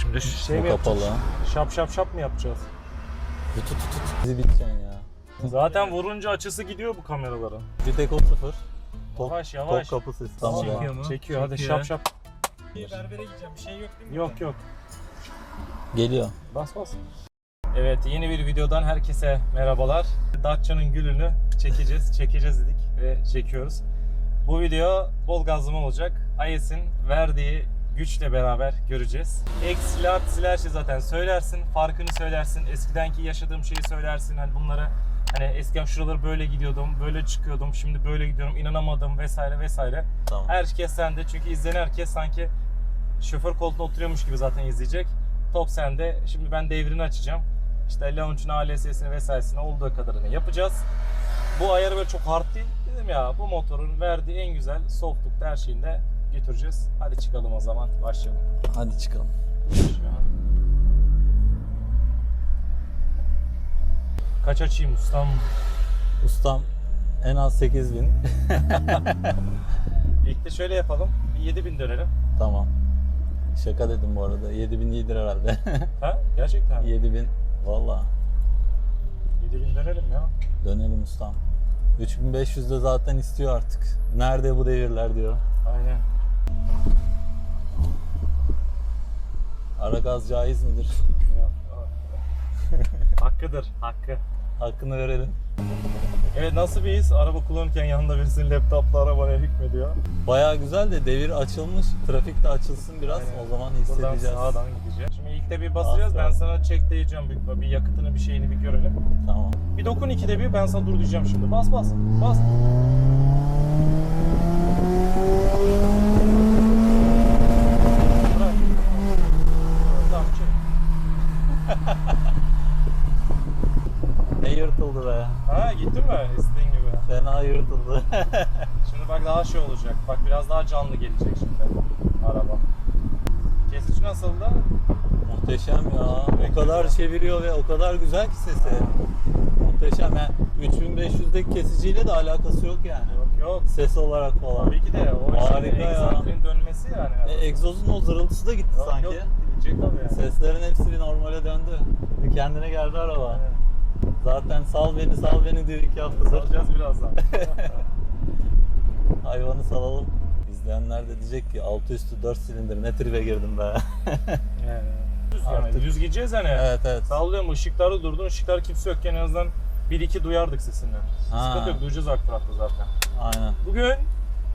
Şimdi şey Bu mi yapacağız? kapalı. Şap şap şap mı yapacağız? Tut tut tut. Bizi biteceksin ya. Zaten vurunca açısı gidiyor bu kameraların. Bir tek o sıfır. Top, Yavaş yavaş. top kapı sesi. Tamam. Çekiyor Çekiyor. mu? Çekiyor hadi şap şap. Berbere gideceğim bir şey yok değil mi? Yok yok. Geliyor. Bas bas. Evet yeni bir videodan herkese merhabalar. Datça'nın gülünü çekeceğiz, çekeceğiz dedik ve çekiyoruz. Bu video bol gazlama olacak. IS'in verdiği güçle beraber göreceğiz. Eksiler, artılar şey zaten söylersin, farkını söylersin, eskidenki yaşadığım şeyi söylersin. Hani bunlara hani eskiden şuraları böyle gidiyordum, böyle çıkıyordum, şimdi böyle gidiyorum, inanamadım vesaire vesaire. Tamam. Herkes sende çünkü izleyen herkes sanki şoför koltuğunda oturuyormuş gibi zaten izleyecek. Top sende. Şimdi ben devrini açacağım. İşte launch'un ALS'sini vesairesini olduğu kadarını yapacağız. Bu ayarı böyle çok hard değil. Dedim ya bu motorun verdiği en güzel softlukta her şeyini de götüreceğiz. Hadi çıkalım o zaman. Başlayalım. Hadi çıkalım. Şu an. Kaç açayım ustam? Ustam en az 8000. İlk de şöyle yapalım. Bir 7000 dönelim. tamam. Şaka dedim bu arada. 7000 iyidir herhalde. Ha? Gerçekten. mi? 7000 valla. 7000 dönelim ya. Dönelim ustam. 3500 de zaten istiyor artık. Nerede bu devirler diyor. Aynen. Ara gaz caiz midir? Hakkıdır, hakkı. Hakkını verelim. Evet nasıl bir his? Araba kullanırken yanında birisinin laptopla arabaya hükmediyor. Baya güzel de devir açılmış. Trafik de açılsın biraz. Aynen. O zaman Buradan hissedeceğiz. sağdan gideceğiz. Şimdi ilk de bir basacağız. Bas, Ben sana çek diyeceğim ihtimalle. Bir yakıtını bir şeyini bir görelim. Tamam. Bir dokun ikide bir ben sana dur diyeceğim şimdi. Bas bas. Bas. Bırak. Tamam çek. Ne yırtıldı be. Ha gittin mi? İstediğin gibi. Fena yırtıldı. Şimdi bak daha şey olacak. Bak biraz daha canlı gelecek şimdi araba. Kesici nasıl da? Muhteşem ya. O kadar çeviriyor ve o kadar güzel ki sesi. Muhteşem. Yani 3500'deki kesiciyle de alakası yok yani. Yok yok. Ses olarak falan. Tabii ki de o Harika işte ya. egzantrin dönmesi yani. E, egzozun o zırıltısı da gitti Yok, sanki. Yok, gidecek tabii yani. Seslerin hepsi bir normale döndü. Bir kendine geldi araba. Aynen. Zaten sal beni sal beni diyor iki haftadır. Salacağız birazdan. Hayvanı salalım. İzleyenler de diyecek ki altı üstü 4 silindir ne tribe girdim be. yani. Düz yani. Artık- Düz gideceğiz hani. evet evet. Sallıyorum ışıklarda durdun. Işıklar kimse yokken en azından bir iki duyardık sesini. Ha. Sıkıntı yok. Duyacağız Akfırat'ta zaten. Aynen. Bugün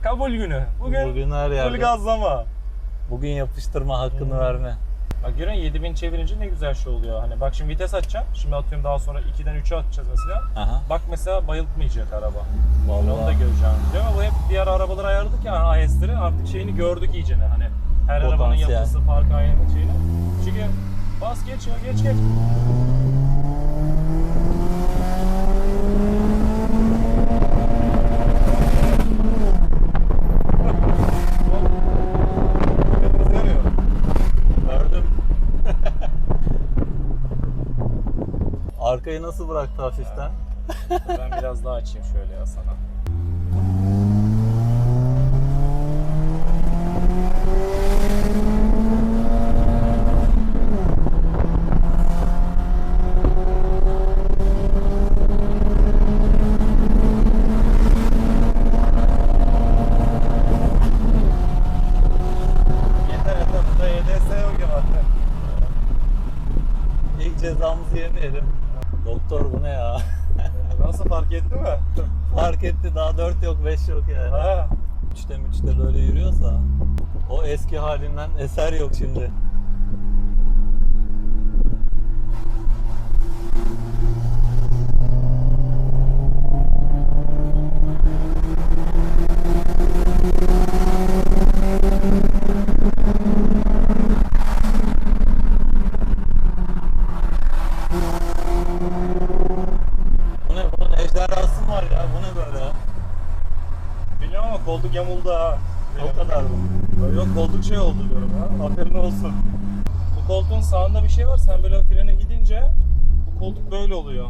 kabul günü. Bugün, Bugün her full yerde. gazlama. Bugün yapıştırma hakkını Hmm. verme. Bak görüyorsun 7000 çevirince ne güzel şey oluyor. Hani bak şimdi vites açacağım. Şimdi atıyorum daha sonra 2'den 3'e atacağız mesela. Aha. Bak mesela bayıltmayacak araba. Onu da Vallahi. göreceğim. Değil mi? Bu hep diğer arabaları ayarladık ya hani AS'leri artık şeyini gördük iyice hani. Her arabanın Potansiyel. yapısı, park ayarının şeyini. Çünkü bas geç ya geç geç. Nasıl bıraktı hafiften? Ben biraz daha açayım şöyle ya sana. İlk cezamızı yemeyelim. Doktor bu ne ya? Nasıl fark etti mi? Fark etti daha 4 yok 5 yok yani. Ha. 3'te 3'te böyle yürüyorsa o eski halinden eser yok şimdi. Bu ne? Bunun ejderhası mı var ya? Bu ne böyle? Biliyorum ama koltuk yamuldu ha. O kadar mı? Yok koltuk şey oldu diyorum ha. Haberin olsun. Bu koltuğun sağında bir şey var. Sen böyle frene gidince bu koltuk böyle oluyor.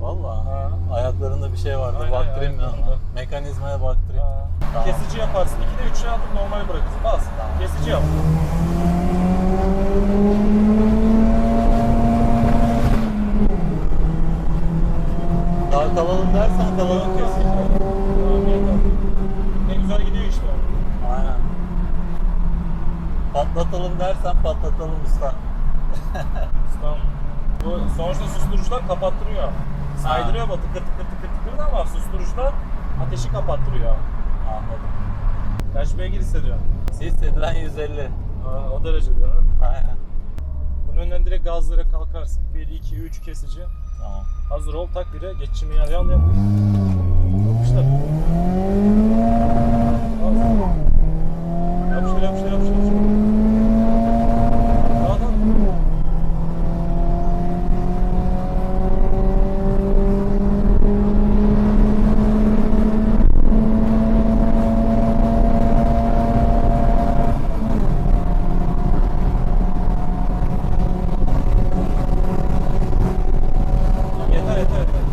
Valla. Ayaklarında bir şey vardı. Aynen, baktırayım ya. ayaklarında. Mekanizmaya baktırayım. Ha. Tamam. Kesici yaparsın. 2'de 3'e atıp normal bırakırsın. Bas. Kesici yap. Daha kalalım dersen kalalım kesin. Tamam. Ne güzel gidiyor işte. Aynen. Patlatalım dersen patlatalım usta. Tamam. Bu sonuçta susturucular kapattırıyor. Saydırıyor bu tıkır tıkır tıkır tıkır da ama susturucular ateşi kapattırıyor. Anladım. Kaç beygir hissediyor? Hissedilen 150. Aa, o derece diyor. ha? Aynen. Bunun önden direkt gazlara kalkarsın. 1, 2, 3 kesici. Tamam. Hazır ol tak bire. Geçişimi yan yan yan. Yapıştır. Al. Yapıştır yapıştır yapıştır. yapıştır. Daha da. Yeter yeter yeter.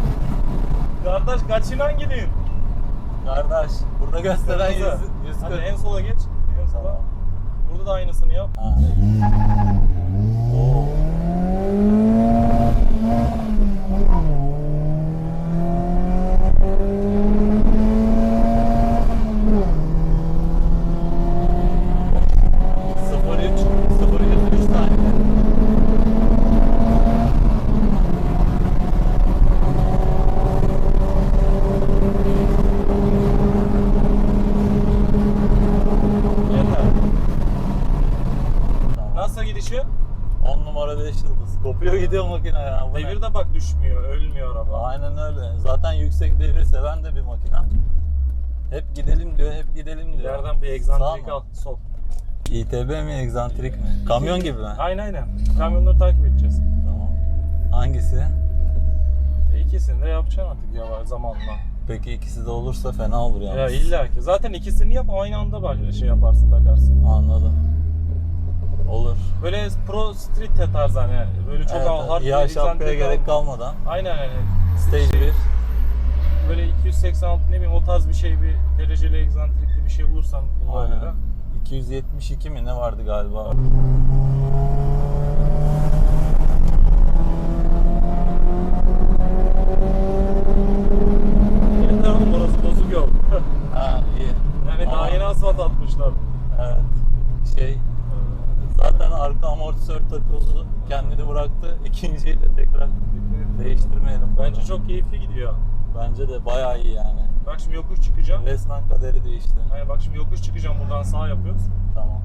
Kardeş kaçınan gidiyorsun? Kardeş burada gösteren 100, Hadi 140. en sola geç. En sola. Burada da aynısını yap. Ha. Oo. Sıfır üç, sıfır yüz üç tane. Yeter. Tamam. Nasıl gidişi? 10 numara 5 yıldız. Kopuyor gidiyor makine ya. Bu ne? Devir de bak düşmüyor, ölmüyor araba. Aynen öyle. Zaten yüksek devir seven de bir makine. Hep gidelim diyor, hep gidelim diyor. İleriden bir egzantrik al, sol. İTB mi, egzantrik mi? Kamyon gibi mi? Aynen aynen. Kamyonları takip edeceğiz. Tamam. Hangisi? E, İkisini de yapacaksın artık yavaş zamanla. Peki ikisi de olursa fena olur yalnız. Ya illa ki. Zaten ikisini yap aynı anda bak şey yaparsın takarsın. Anladım. Olur. Böyle pro street tarzı hani böyle çok evet, hard aşağıya egzantrik gerek al- kalmadan. Aynen aynen. Stage 1. Böyle 286 ne bileyim o tarz bir şey bir dereceli egzantrikli bir şey bulursan göre. 272 mi ne vardı galiba? Yeter oğlum orası bozuk yol. Ha iyi. yani daha yeni asfalt atmışlar. Evet. Şey zaten arka amortisör takıldı. Kendini bıraktı. İkinciyi de tekrar değiştirmeyelim. Bence çok keyifli gidiyor. Bence de bayağı iyi yani. Bak şimdi yokuş çıkacağım. Resmen kaderi değişti. Hani bak şimdi yokuş çıkacağım buradan sağ yapıyoruz. Tamam.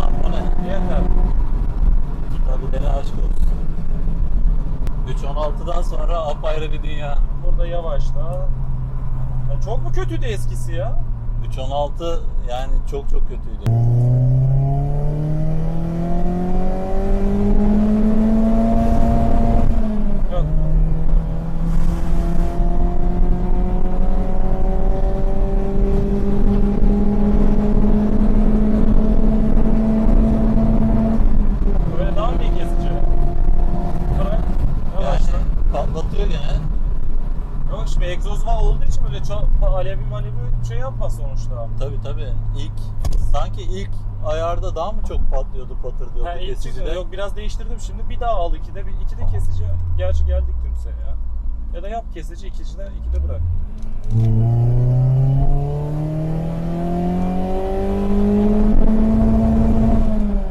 Lan bu ne? Yeter. Tabii beni aşk olsun. 3.16'dan sonra apayrı bir dünya. Burada yavaşla. Ya çok mu kötüydü eskisi ya? 3.16 yani çok çok kötüydü. Yok. Böyle daha mı iyi kesici? Bırak. Yavaşla. Yani patlatıyor gene. Yok şimdi egzoz var olduğu için böyle çok alevi malevi şey yapmaz sonuçta. Tabi tabi. İlk sanki ilk ayarda daha mı çok patlıyordu patırdıyordu Ha, ilk kesicide? Yok biraz değiştirdim şimdi. Bir daha al ikide. Bir, ikide kesici. Gerçi geldik tümse ya. Ya da yap kesici ikicide, ikide bırak.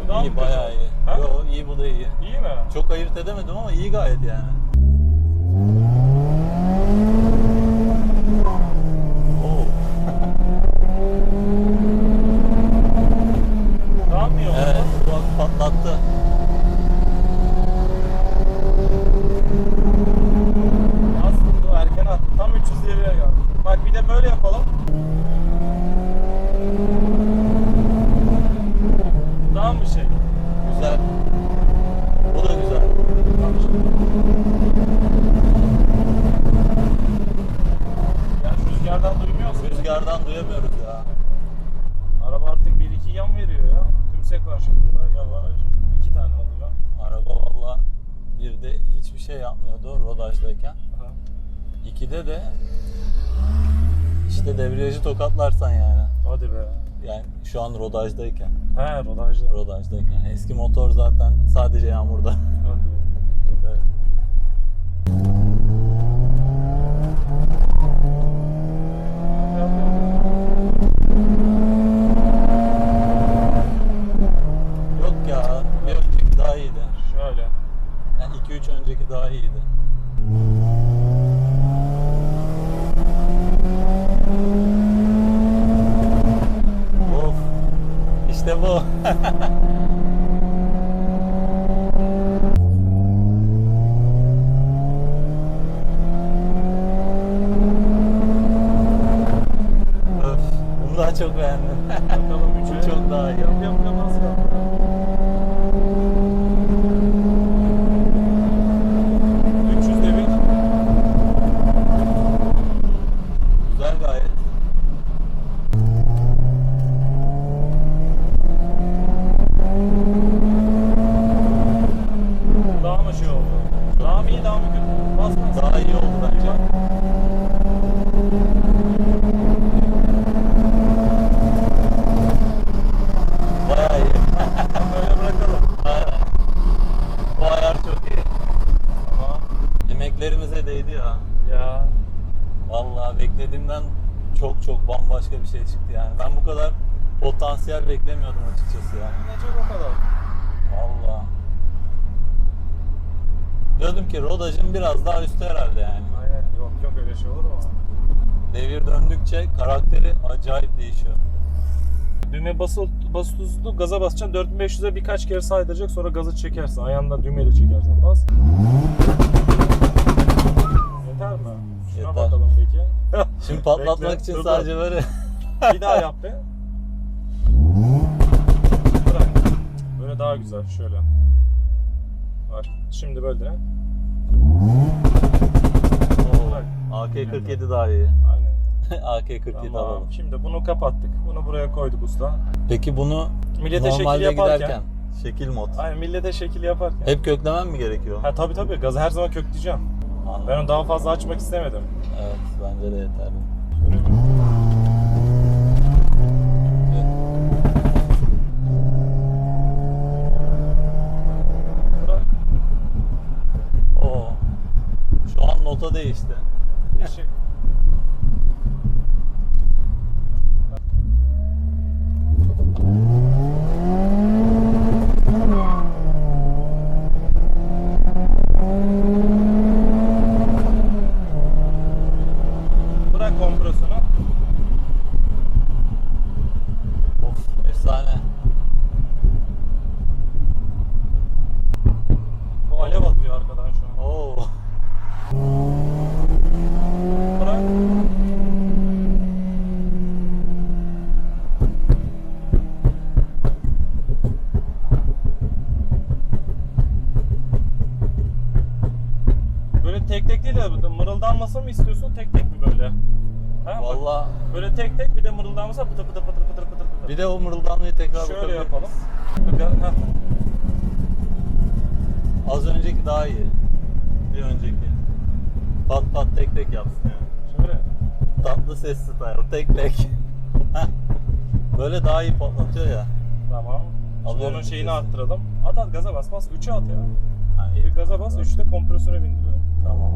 Bu daha mı iyi kötü? bayağı iyi. Ha? Yo iyi bu da iyi. İyi mi? Çok ayırt edemedim ama iyi gayet yani. Oo. Daha mı iyi oldu? Evet bak patlattı. Az vurdu, erken attı. Tam 300 liraya geldi. Bak bir de böyle yapalım. Daha mı şey? Güzel. Bu da güzel. Tamam. yan veriyor ya. Tümsek var şimdi burada. Yavaş. İki tane oluyor. Araba valla bir de hiçbir şey yapmıyordu rodajdayken. Aha. İkide de işte debriyajı tokatlarsan yani. Hadi be. Yani şu an rodajdayken. He rodajlı. Rodajdayken. Eski motor zaten sadece yağmurda. Hadi be. Evet. Yok ya bir önceki daha iyiydi. Şöyle. Yani 2-3 önceki daha iyiydi. Of. İşte bu. Öf. Bunu daha çok beğendim. Bakalım Bu üçe. çok daha iyi. Yap yap yap az kaldı. 300 devir. Güzel gayet. Daha mı şey oldu? Daha mı iyi daha mı kötü? Bas bas. Daha iyi oldu bence. Bayağı iyi. Böyle bırakalım. Aynen. Bu ayar çok iyi. Tamam. Emeklerimize değdi ya. Ya. Vallahi beklediğimden çok çok bambaşka bir şey çıktı yani. Ben bu kadar potansiyel beklemiyordum açıkçası ya. Ne çok o kadar. Vallahi. Diyordum ki rodajın biraz daha üstü herhalde yani. Aynen. Yok yok öyle şey olur mu? Devir döndükçe karakteri acayip değişiyor. Düğme basılı, basılı tuttu, gaza basacaksın. 4500'e birkaç kere saydıracak sonra gazı çekersin. Ayağından düğmeyle çekersen bas. Yeter mi? Şuna Yeter. bakalım peki. Şimdi patlatmak Bekle, için dur, dur. sadece böyle Bir daha yap be. Bırak. Böyle daha güzel. Şöyle. Bak şimdi böyle. Bırak. AK-47 daha iyi. Aynen. AK-47 Tamam. alalım. Şimdi bunu kapattık. Bunu buraya koyduk usta. Peki bunu Millete şekil normalde yaparken. giderken şekil mod. Aynen millete şekil yaparken. Hep köklemem mi gerekiyor? Ha tabii tabii gazı her zaman kökleyeceğim. Anladım. Ben onu daha fazla açmak istemedim. Evet bence de yeterli. Oo. Şu an nota değişti. Değişik. Bırak kompresörü. Of efsane. Bu alev atıyor arkadan şu an. Oo. Bırak. Böyle tek tek değil de mırıldanmasın mı istiyorsun tek tek mi böyle? Ha? bak, Valla Böyle tek tek bir de mırıldanmasa pıtır pıtır pıtır pıtır pıtır pıtır. Bir de o mırıldanmayı tekrar Şöyle bakabilir yapalım. heh. Az önceki daha iyi. Bir önceki. Pat pat tek tek yapsın yani. Şöyle. Tatlı ses style tek tek. Böyle daha iyi patlatıyor ya. Tamam. Şimdi onun şeyini arttıralım. At at gaza bas bas. 3'e at ya. Ha, iyi. Bir gaza bas 3'te kompresöre bindiriyor. Tamam.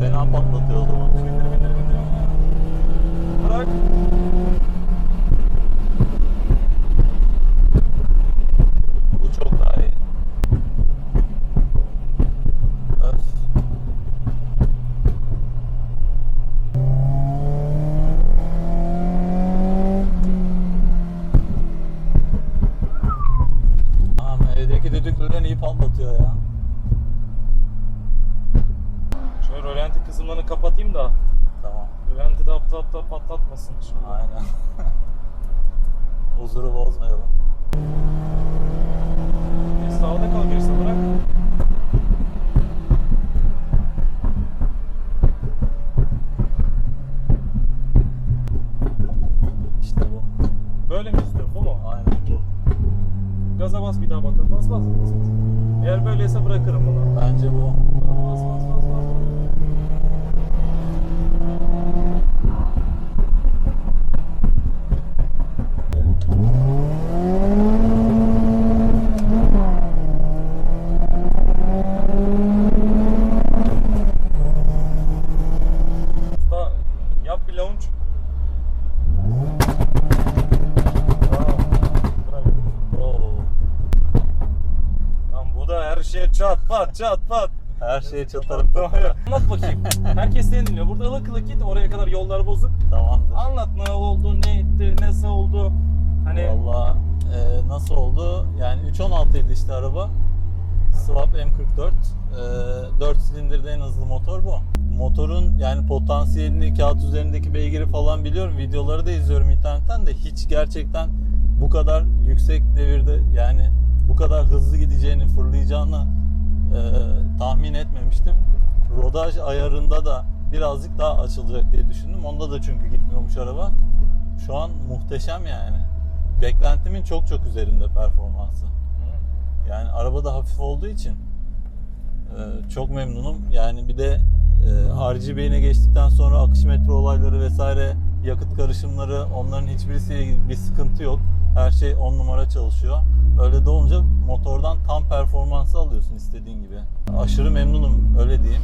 Fena patlatıyor o zaman. Bırak. Bu çok daha iyi. Öf. Tamam evdeki düdüklüden iyi patlatıyor ya. Şöyle rölanti kısımlarını kapatayım da. Aptal aptal patlatmasın şimdi. Aynen. Huzuru bozmayalım. Bir sağda kal gerisi bırak. Gaza bas bir daha bakalım. Bas bas. bas. Eğer böyleyse bırakırım bunu. Bence bu. Bas bas bas bas. Usta yap bir launch. Bravo. Bravo. Oo. Lan bu da her şeye çat pat çat pat. Her şeye çatarım. Anlat bakayım. Herkes seni dinliyor. Burada ılık ılık git. Oraya kadar yollar bozuk. Tamamdır. Anlat ne oldu, ne etti, nasıl oldu. Hani Valla e, nasıl oldu? Yani 3.16 idi işte araba. Swap M44. E, 4 silindirde en hızlı motor bu. Motorun yani potansiyelini, kağıt üzerindeki beygiri falan biliyorum. Videoları da izliyorum internetten de hiç gerçekten bu kadar yüksek devirde yani bu kadar hızlı gideceğini, fırlayacağını e, tahmin etmemiştim. Rodaj ayarında da birazcık daha açılacak diye düşündüm. Onda da çünkü gitmiyormuş araba. Şu an muhteşem yani. Beklentimin çok çok üzerinde performansı. Yani araba da hafif olduğu için e, çok memnunum. Yani bir de e, RGB'ine geçtikten sonra akış metre olayları vesaire yakıt karışımları onların hiçbirisiyle bir sıkıntı yok. Her şey 10 numara çalışıyor. Öyle de olunca motordan tam performansı alıyorsun istediğin gibi. Aşırı memnunum öyle diyeyim.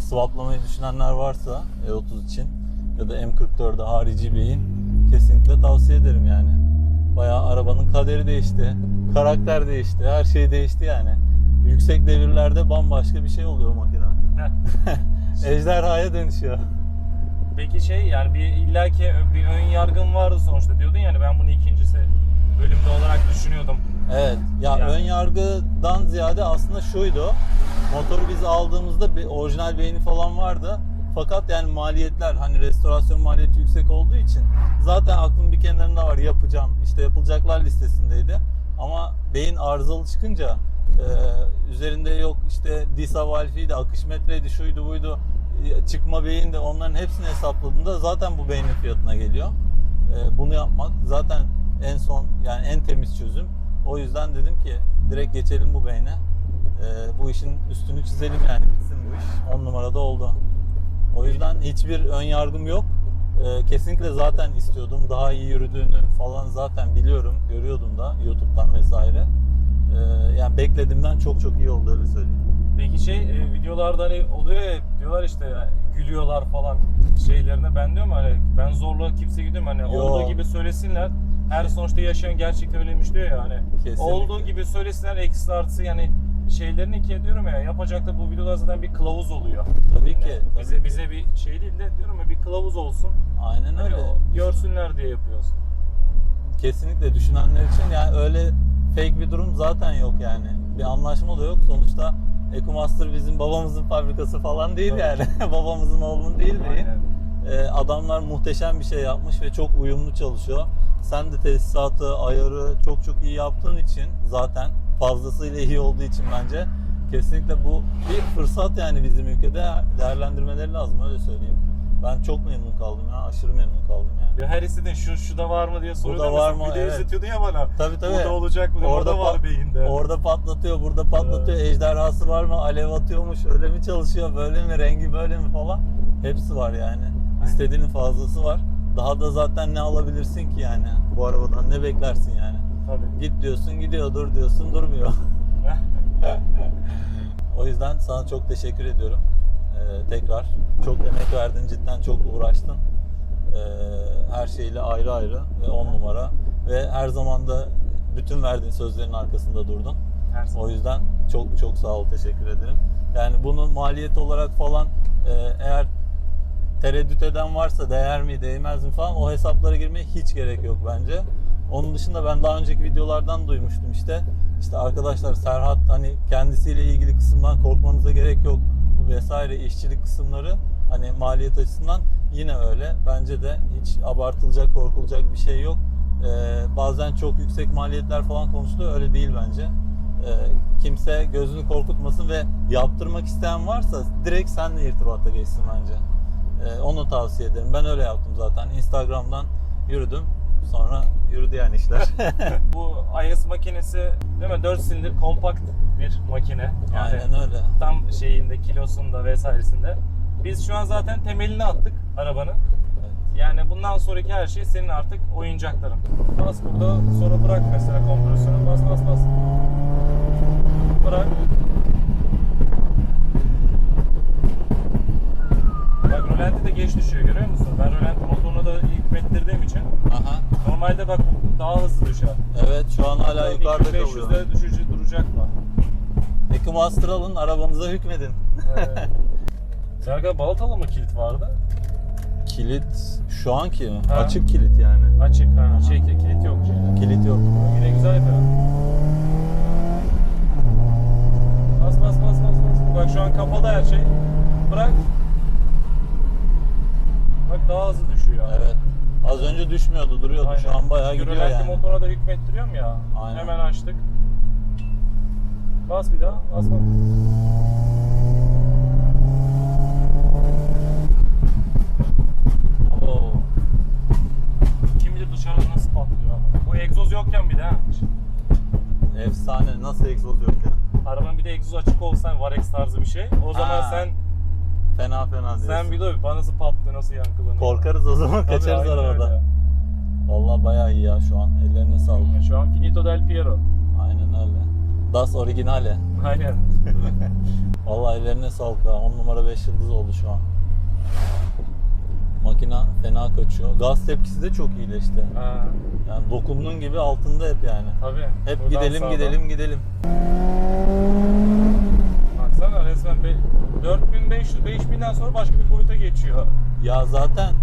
Swaplamayı düşünenler varsa E30 için ya da M44'de harici beyin kesinlikle tavsiye ederim yani. Bayağı arabanın kaderi değişti, karakter değişti, her şey değişti yani. Yüksek devirlerde bambaşka bir şey oluyor makine. Ejderhaya dönüşüyor. Peki şey yani bir illaki bir ön yargın vardı sonuçta diyordun yani ben bunu ikincisi bölümde olarak düşünüyordum. Evet. Ya Yani- ön yargıdan ziyade aslında şuydu. Motoru biz aldığımızda bir orijinal beyni falan vardı. Fakat yani maliyetler hani restorasyon maliyeti yüksek olduğu için zaten aklım bir kenarında var yapacağım. işte yapılacaklar listesindeydi. Ama beyin arızalı çıkınca e, üzerinde yok işte disa valfiydi, akış metreydi, şuydu buydu, e, çıkma beyin de onların hepsini hesapladığımda zaten bu beynin fiyatına geliyor. E, bunu yapmak zaten en son yani en temiz çözüm. O yüzden dedim ki direkt geçelim bu beyne. E, bu işin üstünü çizelim yani bitsin bu iş. 10 numarada oldu. O yüzden hiçbir ön yargım yok. E, kesinlikle zaten istiyordum. Daha iyi yürüdüğünü falan zaten biliyorum. Görüyordum da YouTube'dan vesaire. E, yani beklediğimden çok çok iyi oldu öyle söyleyeyim. Peki şey e, videolarda hani oluyor ya diyorlar işte yani gülüyorlar falan şeylerine ben diyorum hani ben zorla kimse gidiyorum hani Yo. olduğu gibi söylesinler. Her sonuçta yaşayan gerçekten öyleymiş diyor ya hani. Kesinlikle. Olduğu gibi söylesinler eksi artı yani şeylerini ki diyorum ya yapacak da bu videolar zaten bir kılavuz oluyor. Tabii ki. Yani tabii bize ki. bize bir şey değil de diyorum ya bir kılavuz olsun. Aynen Hani öyle. görsünler diye yapıyoruz. kesinlikle düşünenler için yani öyle fake bir durum zaten yok yani. Bir anlaşma da yok. Sonuçta EcoMaster bizim babamızın fabrikası falan değil Tabii. yani. Babamızın oğlunun değil değil. Aynen. Ee, adamlar muhteşem bir şey yapmış ve çok uyumlu çalışıyor. Sen de tesisatı, ayarı çok çok iyi yaptığın için zaten fazlasıyla iyi olduğu için bence kesinlikle bu bir fırsat yani bizim ülkede değerlendirmeleri lazım öyle söyleyeyim. Ben çok memnun kaldım ya, aşırı memnun kaldım yani. Ya her istediğin şu şu da var mı diye soruyorlar. var Mesela mı? Video Evet. izletiyordun ya bana. Tabii tabii. Bu da olacak mı? Orada Orada var beyinde. Orada patlatıyor, burada patlatıyor. Ejderhası var mı? Alev atıyormuş. Öyle mi çalışıyor? Böyle mi? Rengi böyle mi falan? Hepsi var yani. İstediğinin fazlası var. Daha da zaten ne alabilirsin ki yani bu arabadan? Ne beklersin yani? Tabii. Git diyorsun gidiyor, dur diyorsun durmuyor. O yüzden sana çok teşekkür ediyorum. Ee, tekrar çok emek verdin cidden çok uğraştın. Ee, her şeyle ayrı ayrı ve on numara ve her zaman da bütün verdiğin sözlerin arkasında durdun. Her zaman. O yüzden çok çok sağ ol teşekkür ederim. Yani bunun maliyet olarak falan e, eğer tereddüt eden varsa değer mi değmez mi falan o hesaplara girmeye hiç gerek yok bence. Onun dışında ben daha önceki videolardan duymuştum işte. İşte arkadaşlar Serhat hani kendisiyle ilgili kısımdan korkmanıza gerek yok vesaire işçilik kısımları hani maliyet açısından yine öyle. Bence de hiç abartılacak korkulacak bir şey yok. Ee, bazen çok yüksek maliyetler falan konuşuluyor öyle değil bence. Ee, kimse gözünü korkutmasın ve yaptırmak isteyen varsa direkt seninle irtibata geçsin bence. Ee, onu tavsiye ederim. Ben öyle yaptım zaten. Instagram'dan yürüdüm. Sonra yürüdü yani işler. Bu IS makinesi değil mi? 4 silindir kompakt bir makine. Yani Aynen öyle. tam şeyinde, kilosunda vesairesinde. Biz şu an zaten temelini attık arabanın. Evet. Yani bundan sonraki her şey senin artık oyuncakların. Bas burada sonra bırak mesela kompresyonu. Bas bas bas. Bırak. Bak rölanti de geç düşüyor görüyor musun? Ben rölanti motoruna da hükmettirdiğim için Aha. normalde bak daha hızlı düşer. Evet şu an hala yukarıda kalıyor. 2500'de düşücü duracaklar. Peki Master alın arabanıza hükmedin. Evet. Serkan balatalı mı kilit vardı? Kilit şu anki mi? Ha. Açık kilit yani. Açık ha. Şey kilit yok şeyde. Kilit yok. Yine güzel yapıyor. Bas bas bas bas bas. Bak şu an kapalı her şey. Bırak. Bak daha hızlı düşüyor. Evet. Az önce düşmüyordu, duruyordu. Şu Aynen. an bayağı Çünkü gidiyor rölanti yani. motoruna da hükmettiriyorum ya. Aynen. Hemen açtık. Bas bir daha. Bas bas. Oo. Kim bilir dışarıda nasıl patlıyor ama. Bu egzoz yokken bir de ha. Efsane. Nasıl egzoz yok ya? Arabanın bir de egzoz açık olsa Varex tarzı bir şey. O zaman Ha, sen Fena fena diyorsun. sen bir de bana nasıl patlıyor, nasıl yankılanıyor. Korkarız o zaman Tabii, kaçarız aynen öyle. Vallahi bayağı iyi ya şu an. Ellerine sağlık. Şu an Finito del Piero. Aynen öyle. Das Originale. Aynen. Vallahi ellerine sağlık ha. 10 numara 5 yıldız oldu şu an. Makina fena kaçıyor. Gaz tepkisi de çok iyileşti. ha, Yani dokunduğun gibi altında hep yani. tabii. Hep Buradan gidelim sağdan. gidelim gidelim. Baksana resmen be- 4500 5000'den sonra başka bir boyuta geçiyor. Ya zaten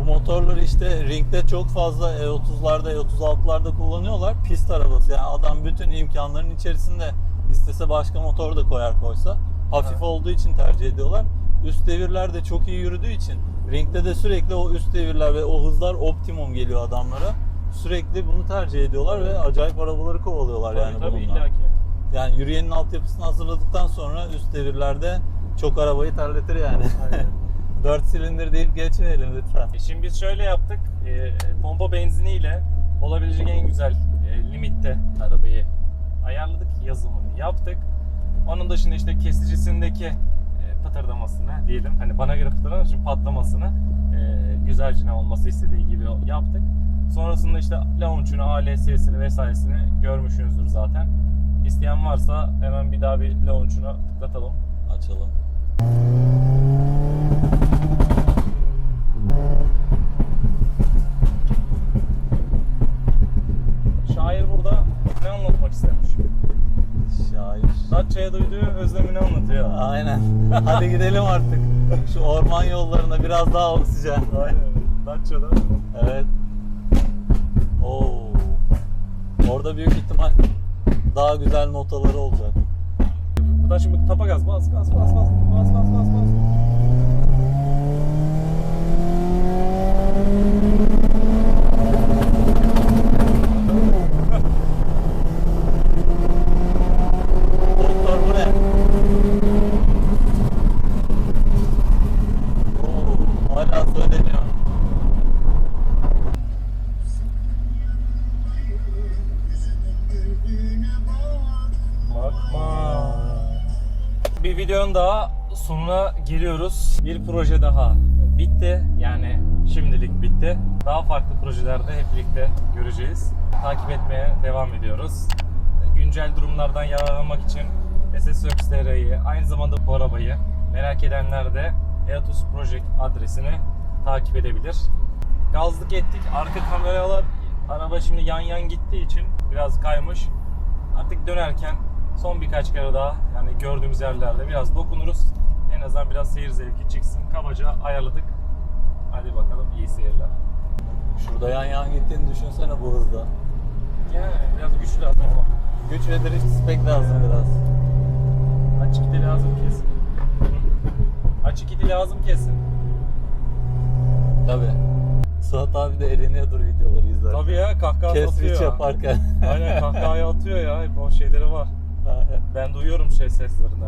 bu motorları işte ringde çok fazla E E30'larda E36'larda kullanıyorlar. Pist arabası yani adam bütün imkanların içerisinde istese başka motor da koyar koysa. Hafif Evet. olduğu için tercih ediyorlar. Üst devirler de çok iyi yürüdüğü için ringde de sürekli o üst devirler ve o hızlar optimum geliyor adamlara. Sürekli bunu tercih ediyorlar ve acayip arabaları kovalıyorlar Tabii yani tabii bununla. illa ki. Yani yürüyenin altyapısını hazırladıktan sonra üst devirlerde çok arabayı terletir yani. Aynen. 4 silindir deyip geçmeyelim lütfen. E Şimdi biz şöyle yaptık. E, pompa benziniyle olabilecek en güzel e, limitte arabayı ayarladık. Yazılımını yaptık. Onun dışında işte kesicisindeki e, pıtırdamasını diyelim. Hani bana göre pıtırdaması için patlamasını e, güzelce olması istediği gibi yaptık. Sonrasında işte launch'unu, ALS'sini vesairesini görmüşsünüzdür zaten. İsteyen varsa hemen bir daha bir launch'unu tıklatalım. Açalım. Şair burada ne anlatmak istemiş? Şair. Datça'ya duyduğu özlemini anlatıyor. Aynen. Hadi gidelim artık. Şu orman yollarına biraz daha oksijen. Aynen. Datça'da. Evet. Oo. Orada büyük ihtimal daha güzel notaları olacak. Buradan şimdi tapa gaz bas bas bas bas bas bas bas bas. Projelerde hep birlikte göreceğiz. Takip etmeye devam ediyoruz. Güncel durumlardan yararlanmak için SS TR'yi aynı zamanda bu arabayı merak edenler de Eatus Project adresini takip edebilir. Gazlık ettik. Arka kameralar araba şimdi yan yan gittiği için biraz kaymış. Artık dönerken son birkaç kere daha yani gördüğümüz yerlerde biraz dokunuruz. En azından biraz seyir zevki çıksın. Kabaca ayarladık. Hadi bakalım iyi seyirler. Şurada yan yan gittiğini düşünsene bu hızda. Yani biraz güç lazım ama. Güç ve drift spek lazım biraz. Açık iti lazım kesin. Açık iti lazım kesin. Tabi. Suat abi de eğleniyordur videoları izlerken. Tabii ya kahkaha Kes atıyor. switch yaparken. Aynen kahkahayı atıyor ya. Hep o şeyleri var. Ben duyuyorum şey seslerini.